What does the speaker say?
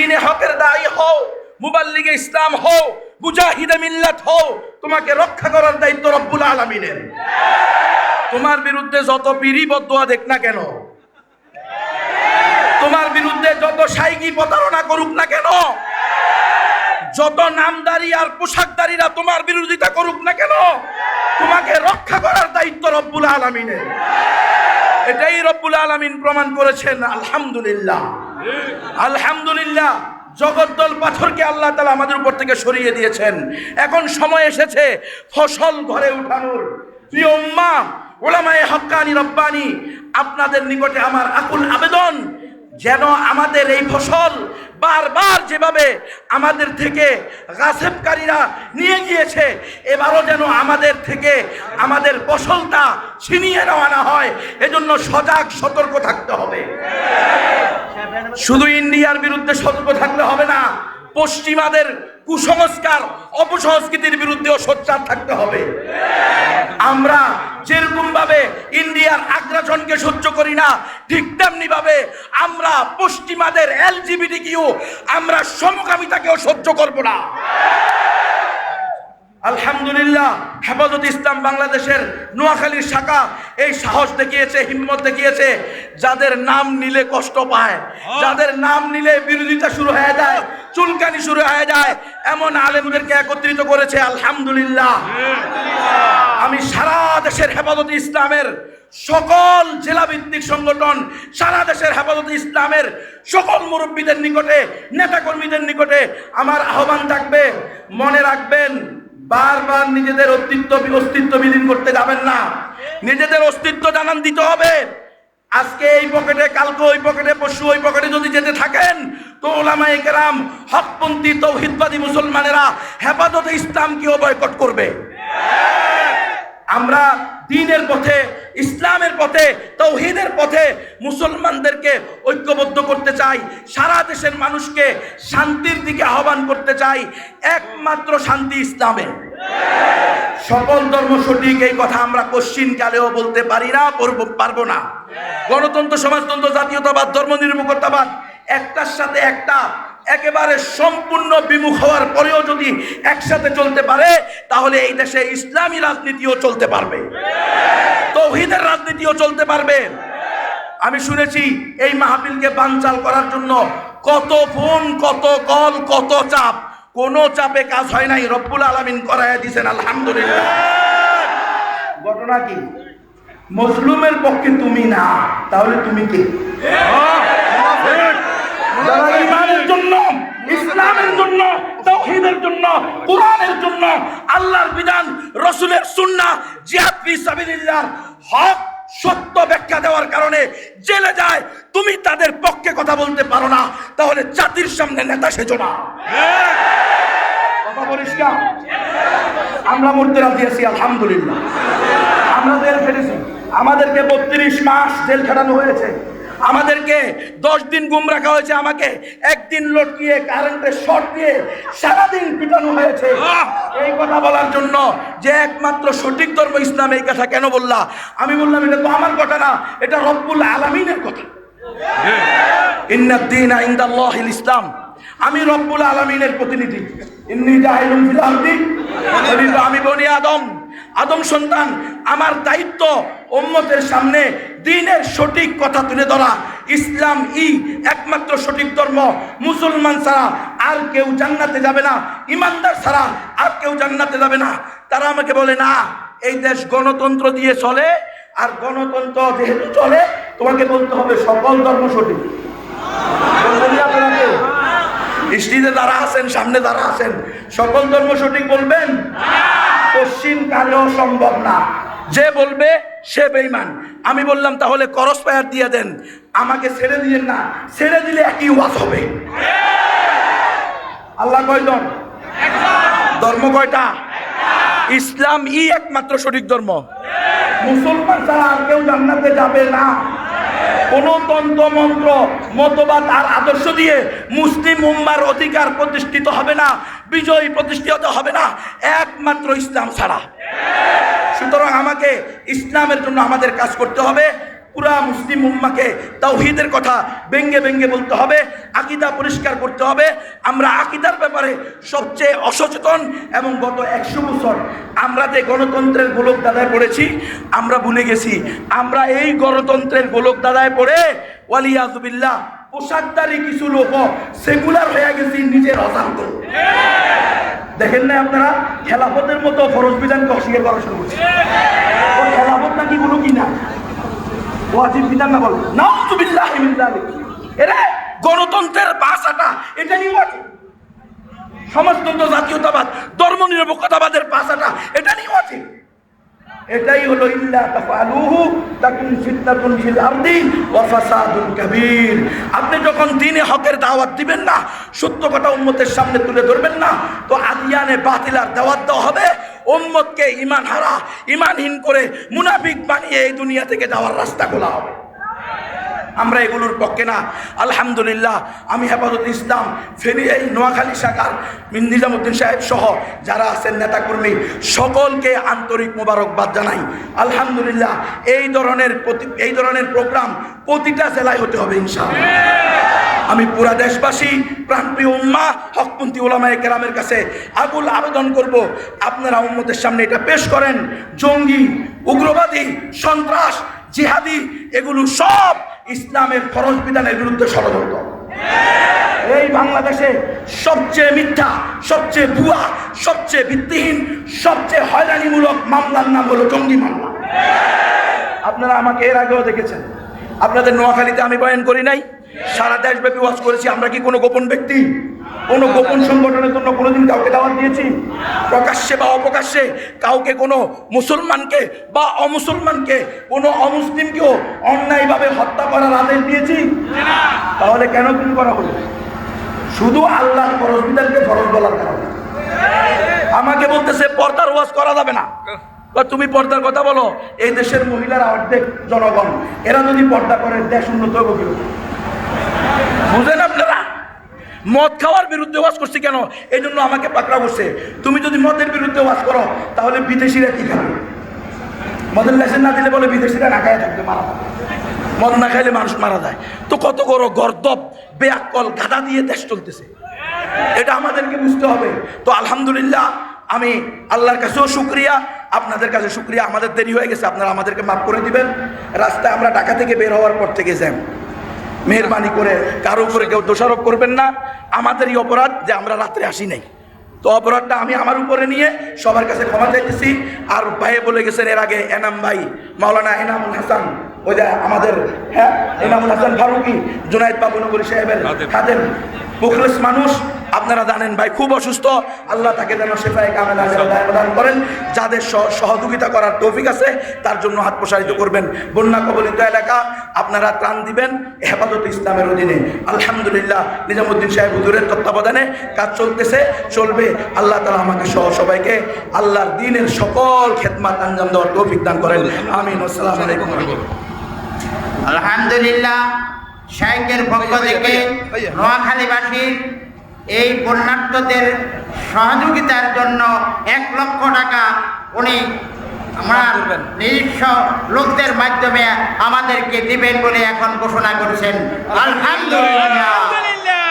দিনে হকের দায়ী হও, মুবাল্লিগে ইসলাম হও, মুজাহিদে মিল্লাত হও, তোমাকে রক্ষা করার দায়িত্ব রব্বুল আলমিনের। তোমার বিরুদ্ধে যত পিড়ি বদুয়া দেখ না কেন? তোমার বিরুদ্ধে যত সাইগি প্রতারণা করুক না কেন? যত নামদারি আর পোশাকদারিরা তোমার বিরোধিতা করুক না কেন? তোমাকে রক্ষা করার দায়িত্ব রব্বুল আলমিনের। এটাই রব্বুল আলমিন প্রমাণ করেছেন, আলহামদুলিল্লাহ। আলহামদুলিল্লাহ জগদ্দল পাথরকে আল্লাহ তালা আমাদের উপর থেকে সরিয়ে দিয়েছেন। এখন সময় এসেছে ফসল ঘরে উঠানোর। প্রিয় উম্মা ওলামায়ে হক্কানি রব্বানি, আপনাদের নিকটে আমার আকুল আবেদন। যেন আমাদের এই ফসল বারবার যেভাবে আমাদের থেকে গাছেবকারীরা নিয়ে গিয়েছে, এবারও যেন আমাদের থেকে আমাদের ফসলটা ছিনিয়ে নেওয়া না হয়। এজন্য সজাগ, সতর্ক থাকতে হবে। শুধু ইন্ডিয়ার বিরুদ্ধে সতর্ক থাকলে হবে না, পশ্চিমাদের কুসংস্কার, অপসংস্কৃতির বিরুদ্ধেও সোচ্চার থাকতে হবে। আমরা যেরকম ভাবে ইন্ডিয়ার আগ্রাসনকে সহ্য করি না, ঠিক তেমনি ভাবে আমরা পশ্চিমাদের এলজিবিটি কিউ আমরা সমকামিতাকেও সহ্য করব না। আলহামদুলিল্লাহ হেফাজত ইসলাম বাংলাদেশের নোয়াখালীর শাখা এই সাহস দেখিয়েছে হিম্মত দেখিয়েছে যাদের নাম নিলে কষ্ট পায় যাদের নাম নিলে বিরোধিতা শুরু হয়ে যায় চুলকানি শুরু হয়ে যায় এমন আলেমদেরকে একত্রিত করেছে আলহামদুলিল্লাহ। আমি সারা দেশের হেফাজত ইসলামের সকল জেলা ভিত্তিক সংগঠন সারা দেশের হেফাজত ইসলামের সকল মুরব্বীদের নিকটে নেতাকর্মীদের নিকটে আমার আহ্বান থাকবে মনে রাখবেন বারবার নিজেদের অস্তিত্ব অস্তিত্ব বিলীন করতে যাবেন না। নিজেদের অস্তিত্ব জানান দিতে হবে। আজকে এই পকেটে, কালকে ওই পকেটে পশু ওই পকেটে যদি যেতে থাকেন, তো ওলামা কেরাম, হকপন্থী, তৌহিদবাদী মুসলমানেরা হেফাজতে ইসলাম ইসলামকেও বয়কট করবে। আমরা দিনের পথে, ইসলামের পথে, তৌহিদের পথে মুসলমানদেরকে ঐক্যবদ্ধ করতে চাই, সারা দেশের মানুষকে শান্তির দিকে আহ্বান করতে চাই, একমাত্র শান্তি ইসলামে। সকল ধর্ম সঠিক, এই কথা আমরা কোশ্চিন কালেও বলতে পারি না পরব- পারব না। গণতন্ত্র, সমাজতন্ত্র, জাতীয়তাবাদ, ধর্ম নির্মুখতাবাদ একটার সাথে একটা একেবারে সম্পূর্ণ বিমুখ হওয়ার পরেও যদি একসাথে চলতে পারে তাহলে এই দেশে ইসলামী রাজনীতিও চলতে পারবে। তৌহিদের রাজনীতিও চলতে পারবে। আমি শুনেছি এই মাহফিলকে বানচাল করার জন্য কত ফোন কত কল কত চাপ। কোনো চাপে কাজ হয় নাই রব্বুল আলমিন করাইয়া দিয়েছেন আলহামদুলিল্লাহ। ঘটনা কি? মজলুমের পক্ষে তুমি না তাহলে তুমি কে যারা ইমানের জন্য ইসলামের জন্য তৌহিদের জন্য কোরআনের জন্য আল্লাহর বিধান, রসুলের সুন্নাহ জিহাদ ফি হক সত্য ব্যাখ্যা দেওয়ার কারণে জেলে যায়। তুমি তাদের পক্ষে কথা বলতে পারো না, তাহলে জাতির সামনে নেতা সেজো না। কথা পরিষ্কার আমরা মরতে রাজি আছি, আলহামদুলিল্লাহ। আমরা জেল খেটেছি আমাদেরকে বত্রিশ মাস জেল খাটানো হয়েছে। আমাদেরকে দশ দিন গুম রাখা হয়েছে আমাকে একদিন লটকিয়ে কারেন্টের শর্ট দিয়ে সারাদিন পিটানো হয়েছে। এই কথা বলার জন্য যে একমাত্র সঠিক ধর্ম ইসলাম এই কথা কেন বললা? আমি বললাম এটা তো আমার কথা না এটা রব্বুল আলমিনের কথা। ইন্নাদ্দিন ইসলাম। আমি রব্বুল আলমিনের প্রতিনিধি। ইন্নি জাহিলুম ফিল আমি বনি আদম। আদম সন্তান, আমার দায়িত্ব উম্মতের সামনে দিনের সঠিক কথা তুলে ধরা। ইসলাম ই একমাত্র সঠিক ধর্ম। মুসলমান ছাড়া আর কেউ জান্নাতে যাবে না। ইমানদার ছাড়া আর কেউ জান্নাতে যাবে না। তারা আমাকে বলে, না, এই দেশ গণতন্ত্র দিয়ে চলে, আর গণতন্ত্র যেহেতু চলে, তোমাকে বলতে হবে সকল ধর্ম সঠিক। না? স্ত্রীতে যারা আছেন, সামনে যারা আছেন, সকল ধর্ম সঠিক বলবেন? পশ্চিম কালেও সম্ভব না। যে বলবে, সে বেইমান আমি বললাম, তাহলে করস পায়ার দিয়ে দেন। আমাকে ছেড়ে দিলেন না। ছেড়ে দিলে একই ওয়াজ হবে। আল্লাহ কয়জন ধর্ম কয়টা? ইসলাম ই একমাত্র সঠিক ধর্ম। মুসলমান ছাড়া আর কেউ জান্নাতে যাবে না। কোন তন্ত্র, মন্ত্র, মতবাদ আর আদর্শ দিয়ে মুসলিম উম্মার অধিকার প্রতিষ্ঠিত হবে না। বিজয় প্রতিষ্ঠিত হবে না। একমাত্র ইসলাম ছাড়া। সুতরাং আমাকে ইসলামের জন্য আমাদের কাজ করতে হবে। পুরা মুসলিম উম্মাকে তাওহিদের কথা ব্যঙ্গে ব্যঙ্গে বলতে হবে। আকিদা পরিষ্কার করতে হবে। আমরা আকিদার ব্যাপারে সবচেয়ে অসচেতন এবং গত একশো বছর আমরা যে গণতন্ত্রের গোলক দাদায় পড়েছি, আমরা ভুলে গেছি। আমরা এই গণতন্ত্রের গোলক দাদায় পড়ে ওয়ালিয়াজবিল্লাহ পোশাকদারি কিছু লোক সেকুলার হয়ে গেছি, নিজের অশান্ত দেখেন না আপনারা? খেলাফতের মতো ফরজ বিধানকে অস্বীকার করা শুরু করছে? ও খেলাফত নাকি কোনো কি না? ওয়াজিব বিধান না বল। যালিক। এরা, গণতন্ত্রের ভাষাটা, এটা নিয়ে ওয়াজিব সমাজতন্ত্র জাতীয়তাবাদ ধর্ম নিরপেক্ষতাবাদের ভাষাটা, এটা নিয়ে ওয়াজিব এটাই হলো আপনি যখন দ্বীনে হকের দাওয়াত দিবেন না, সত্য কথা উম্মতের সামনে তুলে ধরবেন না, তো আদিয়ানে বাতিলার দাওয়াত দেওয়া হবে। উম্মতকে ইমান হারা ইমানহীন করে মুনাফিক বানিয়ে এই দুনিয়া থেকে যাওয়ার রাস্তা খোলা হবে। আমরা এগুলোর পক্ষে না। আলহামদুলিল্লাহ, আমি হেফাজত ইসলাম ফেরি এই নোয়াখালী শাখার নিজামুদ্দিন সাহেব সহ যারা আছেন নেতাকর্মী, সকলকে আন্তরিক মোবারকবাদ জানাই। আলহামদুলিল্লাহ, এই ধরনের এই ধরনের প্রোগ্রাম প্রতিটা জেলায় হতে হবে ইনশাআল্লাহ। আমি পুরা দেশবাসী, প্রাণপ্রিয় উম্মা, হকপন্থী ওলামায়ে কেরামের কাছে আগুল আবেদন করব, আপনারা উম্মতের সামনে এটা পেশ করেন। জঙ্গি, উগ্রবাদী, সন্ত্রাস, জিহাদি, এগুলো সব ইসলামের ফরজ বিধানের বিরুদ্ধে ষড়যন্ত্র। এই বাংলাদেশে সবচেয়ে মিথ্যা, সবচেয়ে ভুয়া, সবচেয়ে ভিত্তিহীন, সবচেয়ে হয়রানিমূলক মামলার নাম হলো জঙ্গি মামলা। আপনারা আমাকে এর আগেও দেখেছেন। আপনাদের নোয়াখালীতে আমি বয়ান করি নাই। সারা দেশব্যাপী ওয়াজ করেছি। আমরা কি কোনো গোপন ব্যক্তি? কোনো গোপন সংগঠনের জন্য কোনোদিন কাউকে দাওয়াত দিয়েছি? প্রকাশ্যে বা অপ্রকাশ্যে কাউকে, কোনো মুসলমানকে বা অমুসলমানকে, কোনো অমুসলিমকেও অন্যায়ভাবে হত্যা করার আদেশ দিয়েছি? তাহলে কেন তুমি করা হলো? শুধু আল্লাহর ফরজ বিধানকে ফরজ বলার কারণে। আমাকে বলতেছে, পর্দার ওয়াজ করা যাবে না। তুমি পর্দার কথা বলো। এই দেশের মহিলারা অর্ধেক জনগণ। এরা যদি পর্দা করে, দেশ উন্নত হবে? বুঝেন আপনারা? মদ খাওয়ার বিরুদ্ধে ওয়াজ করছি কেন? এই জন্য আমাকে পাকড়া করছে। তুমি যদি মদের বিরুদ্ধে ওয়াজ করো, তাহলে বিদেশিরা কি খাবে? মদের লাইসেন্স না দিলে বলে বিদেশিরা না খায় থাকবে মারা মদ না খাইলে মানুষ মারা যায়। তো কত বড় গর্দব বেয়াকল গাদা দিয়ে দেশ চলতেছে। এটা আমাদেরকে বুঝতে হবে। তো আলহামদুলিল্লাহ, আমি আল্লাহর কাছেও শুক্রিয়া, আপনাদের কাছে শুক্রিয়া। আমাদের দেরি হয়ে গেছে, আপনারা আমাদেরকে মাফ করে দিবেন। রাস্তায় আমরা ঢাকা থেকে বের হওয়ার পর থেকে জ্যাম। মেহরবানি করে কারও উপরে কেউ দোষারোপ করবেন না। আমাদেরই অপরাধ যে আমরা রাত্রে আসি নাই। তো অপরাধটা আমি আমার উপরে নিয়ে সবার কাছে ক্ষমা চাইতেছি। আর ভাইয়ে বলে গেছেন এর আগে এনাম ভাই মাওলানা এনামুল হাসান ওই যে আমাদের হ্যাঁ এনামুল হাসান ফারুকি জুনাইদ বাবু নগরী সাহেবের খাদেন মুখলেস মানুষ আপনারা জানেন ভাই খুব অসুস্থ। আল্লাহ তাকে যেন শেফায় কামেলা প্রদান করেন। যাদের সহ- সহযোগিতা করার তৌফিক আছে তার জন্য হাত প্রসারিত করবেন। বন্যা কবলিত এলাকা আপনারা ত্রাণ দিবেন হেফাজত ইসলামের অধীনে। আলহামদুলিল্লাহ নিজামুদ্দিন সাহেব হুজুরের তত্ত্বাবধানে কাজ চলতেছে চলবে। আল্লাহ তালা আমাকে সহ সবাইকে আল্লাহর দিনের সকল খেদমাত আঞ্জাম দেওয়ার তৌফিক দান করেন। আমিন। আসসালামু আলাইকুম। আলহামদুলিল্লাহ শাইকের পক্ষ থেকে নোয়াখালীবাসীর এই বন্যার্থদের সহযোগিতার জন্য এক লক্ষ টাকা উনি আমার নিজস্ব লোকদের মাধ্যমে আমাদেরকে দিবেন বলে এখন ঘোষণা করেছেন। আলহামদুলিল্লাহ।